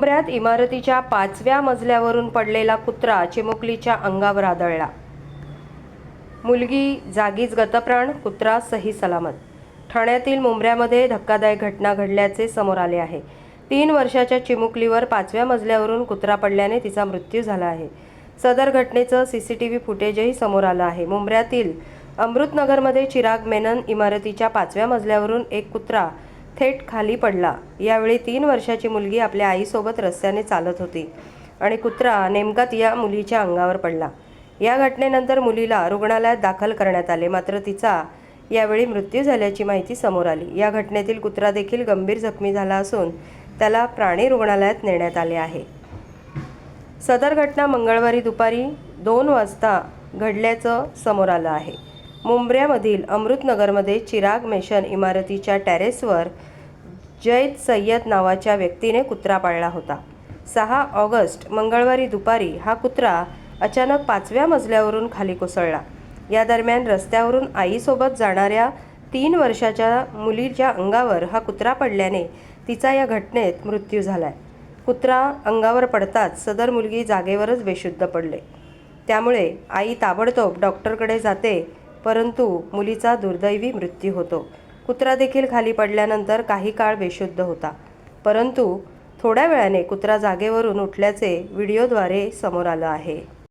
मुंबऱ्यात इमारतीच्या पाचव्या मजल्यावरून पडलेला कुत्रा चिमुकलीच्या अंगावर आदळला. मुलगी जागीच गतप्राण कुत्रा सही सलामत. ठाण्यातील मुंबऱ्यामध्ये धक्कादायक घटना घडल्याचे समोर आले आहे. तीन वर्षाच्या चिमुकलीवर पाचव्या मजल्यावरून कुत्रा पडल्याने तिचा मृत्यू झाला आहे. सदर घटनेचं सी सी टी व्ही फुटेजही समोर आलं आहे. मुंबऱ्यातील अमृतनगरमध्ये चिराग मेनन इमारतीच्या पाचव्या मजल्यावरून एक कुत्रा थेट खाली पडला. यावेळी तीन वर्षाची मुलगी आपल्या आईसोबत रस्त्याने चालत होती आणि कुत्रा नेमका या मुलीच्या अंगावर पडला. या घटनेनंतर मुलीला रुग्णालयात दाखल करण्यात आले. मात्र तिचा यावेळी मृत्यू झाल्याची माहिती समोर आली. या घटनेतील कुत्रा देखील गंभीर जखमी झाला असून त्याला प्राणी रुग्णालयात नेण्यात आले आहे. सदर घटना मंगळवारी दुपारी दोन वाजता घडल्याचं समोर आलं आहे. मुंबऱ्यामधील अमृतनगरमध्ये चिराग मेशन इमारतीच्या टेरेसवर जैद सय्यद नावाच्या व्यक्तीने कुत्रा पाळला होता. सहा ऑगस्ट मंगळवारी दुपारी हा कुत्रा अचानक पाचव्या मजल्यावरून खाली कोसळला. या दरम्यान रस्त्यावरून आईसोबत जाणाऱ्या तीन वर्षाच्या मुलीच्या अंगावर हा कुत्रा पडल्याने तिचा या घटनेत मृत्यू झालाय. कुत्रा अंगावर पडताच सदर मुलगी जागेवरच बेशुद्ध पडले. त्यामुळे आई ताबडतोब डॉक्टरकडे जाते परंतु मुलीचा दुर्दैवी मृत्यू होतो. कुत्रा देखील खाली पडल्यानंतर काही काळ बेशुद्ध होता. परंतु थोड्या वेळाने कुत्रा जागेवरून उठल्याचे व्हिडिओद्वारे समोर आलं आहे.